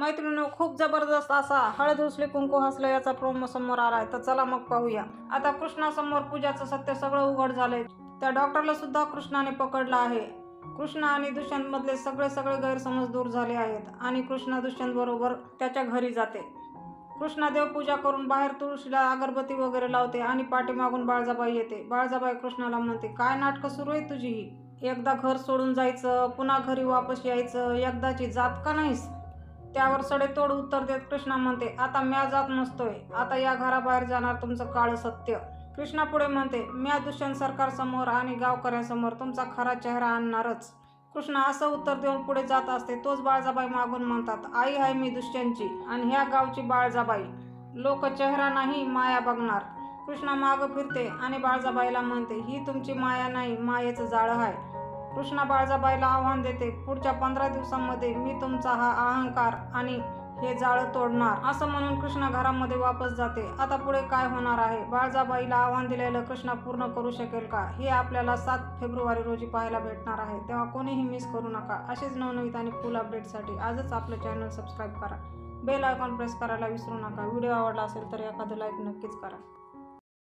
मैत्रिणी खूप जबरदस्त असा हळद उचली कुंकू हसलं याचा प्रोमो समोर आलाय. तर चला मग पाहूया. आता कृष्णासमोर पूजाचं सत्य सगळं उघड झालंय. त्या डॉक्टरला सुद्धा कृष्णाने पकडलं आहे. कृष्ण आणि दुष्यंत मधले सगळे सगळे गैरसमज दूर झाले आहेत आणि कृष्ण दुष्यंत बरोबर त्याच्या घरी जाते. कृष्णा देवपूजा करून बाहेर तुळशीला अगरबत्ती वगैरे लावते आणि पाठीमागून बाळजाबाई येते. बाळजाबाई कृष्णाला म्हणते काय नाटकं सुरू आहे तुझी? ही एकदा घर सोडून जायचं पुन्हा घरी वापस यायचं एकदाची जात का नाहीस? त्यावर सडेतोड उत्तर देत कृष्णा म्हणते आता म्या जात नसतोय. आता या घराबाहेर जाणार तुमचं काळ सत्य. कृष्णा पुढे म्हणते म्या दुष्यंत सरकारसमोर आणि गावकऱ्यांसमोर तुमचा खरा चेहरा आणणारच. कृष्णा असं उत्तर देऊन पुढे जात असते. तोच बाळजाबाई मागून म्हणतात आई आहे मी दुष्यंतची आणि ह्या गावची बाळजाबाई. लोक चेहरा नाही माया बघणार. कृष्णा मागं फिरते आणि बाळजाबाईला म्हणते ही तुमची माया नाही मायेचं जाळं आहे. कृष्णा बाळजाबाईला आव्हान देते. पुढच्या पंधरा दिवसांमध्ये मी तुमचा हा अहंकार आणि हे जाळं तोडणार असं म्हणून कृष्णा घरामध्ये वापस जाते. आता पुढे काय होणार आहे? बाळजाबाईला आव्हान दिलेलं कृष्णा पूर्ण करू शकेल का? हे आपल्याला सात फेब्रुवारी रोजी पाहायला भेटणार आहे. तेव्हा कोणीही मिस करू नका. असेच नवनवीत आणि फुल अपडेटसाठी आजच आपलं चॅनल सबस्क्राईब करा. बेल आयकॉन प्रेस करायला विसरू नका. व्हिडिओ आवडला असेल तर एखादं लाईक नक्कीच करा.